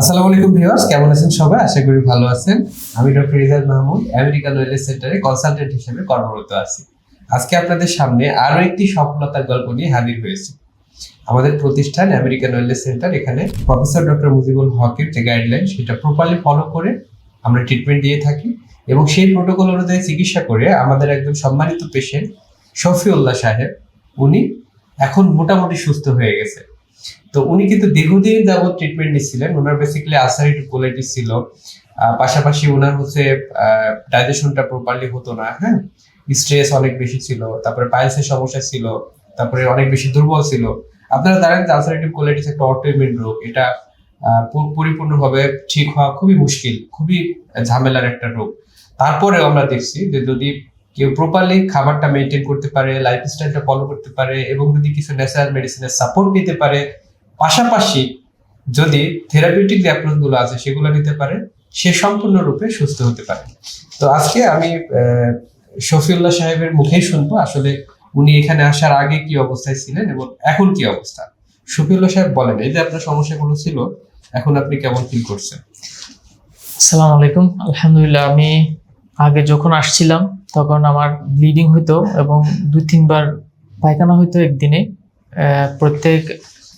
আসসালামু আলাইকুম ভিউয়ার্স, কেমন আছেন সবাই? আশা করি ভালো আছেন। আমি doctor Rizal Mahmud, American wellness সেন্টারে কনসালটেন্ট হিসেবে কর্মরত আছি। আজকে আপনাদের সামনে আরও একটি সফলতার গল্প নিয়ে হাজির হয়েছি। আমাদের প্রতিষ্ঠান আমেরিকান ওয়েলনেস সেন্টার, এখানে প্রফেসর ডক্টর মুজিবুল হকের যে গাইডলাইন সেটা প্রপারলি ফলো করে আমরা ট্রিটমেন্ট দিয়ে থাকি এবং সেই প্রোটোকল অনুযায়ী চিকিৎসা করে আমাদের একজন সম্মানিত পেশেন্ট শফিউল্লাহ সাহেব, উনি এখন মোটামুটি সুস্থ হয়ে গেছে। তো উনি কিন্তু দীর্ঘদিন যাবত ট্রিটমেন্ট নিচ্ছিলেন। ওনার বেসিক্যালি আসারিটিভ কোলাইটিস ছিল। পাশাপাশি ওনার হচ্ছে ডাইজেশনটা প্রপারলি হতো না হ্যাঁ? স্ট্রেস অনেক বেশি ছিল, তারপরে পাইলসের সমস্যা ছিল, তারপরে অনেক বেশি দুর্বল ছিল। আপনারা জানেন যে আসারিটিভ কোলাইটিস একটা অটোইমিউন রোগ। এটা পরিপূর্ণভাবে ঠিক হওয়া খুবই মুশকিল, খুবই ঝামেলার একটা রোগ। তারপরেও আমরা দেখছি যে যদি কেউ প্রপারলি খাবারটা মেনটেন করতে পারে লাইফস্টাইলটা ফলো করতে পারে এবং যদি কিছু ন্যাচারাল মেডিসিনের সাপোর্ট পেতে পারে, পাশাপাশি যদি থেরাপিউটিক যে অ্যাপ্রোচগুলো আছে সেগুলো নিতে পারে, সে সম্পূর্ণরূপে সুস্থ হতে পারে। তো আজকে আমি শফিউল্লাহ সাহেবের মুখেই শুনব, আসলে উনি এখানে আসার আগে কি অবস্থায় ছিলেন এবং এখন কি অবস্থা। শফিউল্লাহ সাহেব বলেন, এই যে আপনার সমস্যাগুলো ছিল, এখন আপনি কেমন ফিল করছেন? আসসালামু আলাইকুম। আলহামদুলিল্লাহ, আমি আগে যখন আসছিলাম তখন আমার ব্লিডিং হইতো এবং দুই তিনবার পায়খানা হইতো একদিনে। প্রত্যেক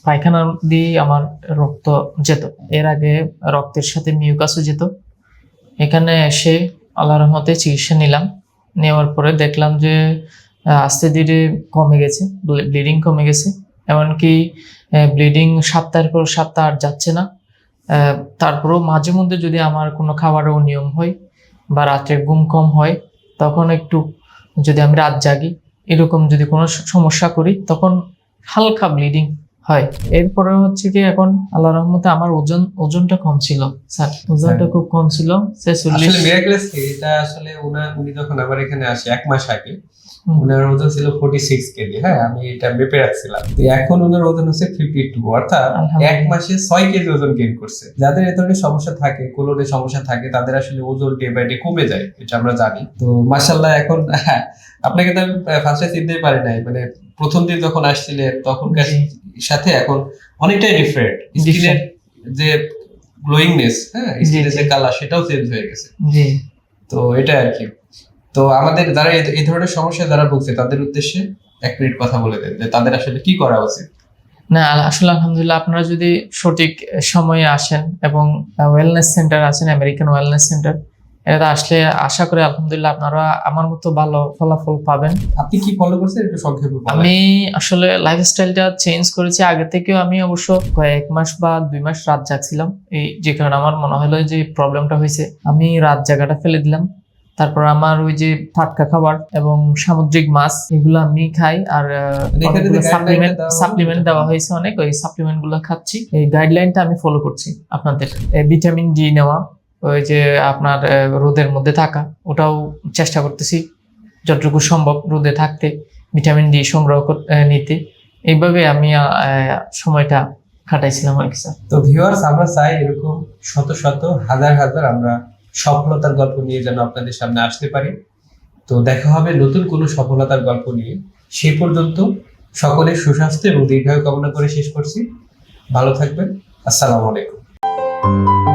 পায়খানা দিয়ে আমার রক্ত যেত। এর আগে রক্তের সাথে মিউকাসও যেত। এখানে এসে আল্লাহ রহমতে চিকিৎসা নিলাম। নেওয়ার পরে দেখলাম যে আস্তে ধীরে কমে গেছে ব্লিডিং কমে গেছে। এমনকি ব্লিডিং সপ্তাহের পর সপ্তাহ আর যাচ্ছে না। তারপরেও মাঝে মধ্যে যদি আমার কোনো খাবারও নিয়ম হয় বা রাত্রে ঘুম কম হয় তখন একটু যদি আমি রাত জাগি এরকম যদি কোনো সমস্যা করি তখন হালকা ব্লিডিং হয়। এরপরে হচ্ছে কি এখন আল্লাহ রহমতে আমার ওজন ওজনটা কম ছিল স্যার। ওজনটা খুব কম ছিল আসলে মিরাক্লেস এটা আসলে উনি যখন আমার এখানে আসে এক মাস আগে। ওনার ওজন ছিল ফোর্টি সিক্স কেজি হ্যাঁ? আমি এটা মেপে রাখছিলাম। তো এখন ওনার ওজন হচ্ছে ফিফটি টু অর্থাৎ এক মাসে ছয় কেজি ওজন গেইন করছে। যাদের এ ধরনের সমস্যা থাকে কোলনের সমস্যা থাকে তাদের আসলে ওজন ডে বাই ডে কমে যায় এটা আমরা জানি। তো মাসাল্লাহ এখন হ্যাঁ, আপনাকে তো আমি ফার্স্টে চিনতেই পারি নাই মানে প্রথম দিন যখন আসছিলেন তখনকার সাথে এখন অনেকটাই ডিফারেন্ট স্কিনের যে গ্লোয়িংনেস হ্যাঁ স্কিনের যে কালার সেটাও চেঞ্জ হয়ে গেছে। তো এটা আর কি। তো আমাদের যারা এই- ধরনের সমস্যা যারা ভুগছে তাদের উদ্দেশ্যে এক মিনিট কথা বলে দেন যে তাদের আসলে কি করা উচিত। না আসলে আলহামদুলিল্লাহ আপনারা যদি সঠিক সময়ে আসেন এবং ওয়েলনেস সেন্টার আছেন আমেরিকান ওয়েলনেস সেন্টার এটা আসলে আশা করি আলহামদুলিল্লাহ আপনারা আমার মতো ভালো ফলাফল পাবেন। আপনি কি ফলো করছেন? একটু সংক্ষেপে আমি আসলে লাইফস্টাইলটা চেঞ্জ করেছি। আগে থেকেও আমি অবশ্য কয়েক মাস বা দুই মাস রাত জাগছিলাম। এই যে কারণে আমার মনে হলো যে প্রবলেমটা হয়েছে। আমি রাত জায়গাটা ফেলে দিলাম। তারপর আমার ওই যে টাটকা খাবার এবং সামুদ্রিক মাছ এগুলো আমি খাই। আর মানে সাপ্লিমেন্ট দেওয়া সাপ্লিমেন্ট দেওয়া হয়েছে অনেক। ওই সাপ্লিমেন্টগুলো খাচ্ছি। এই গাইডলাইনটা আমি ফলো করছি আপনাদের। ভিটামিন ডি নেওয়া ওই যে আপনার রোদের মধ্যে থাকা ওটাও চেষ্টা করতেছি যতটুকু সম্ভব রোদে থাকতে ভিটামিন ডি সংগ্রহ নিতে। এইভাবে আমি সময়টা কাটাইছিলাম আর কি স্যার। তো ভিউয়ার্স আমরা চাই এরকম শত শত হাজার হাজার আমরা সফলতার গল্প নিয়ে যেন আপনাদের সামনে আসতে পারি। তো দেখা হবে নতুন কোনো সফলতার গল্প নিয়ে। সে পর্যন্ত সকলের সুস্বাস্থ্য এবং দীর্ঘায়ু কামনা করে শেষ করছি। ভালো থাকবেন। আসসালামু আলাইকুম।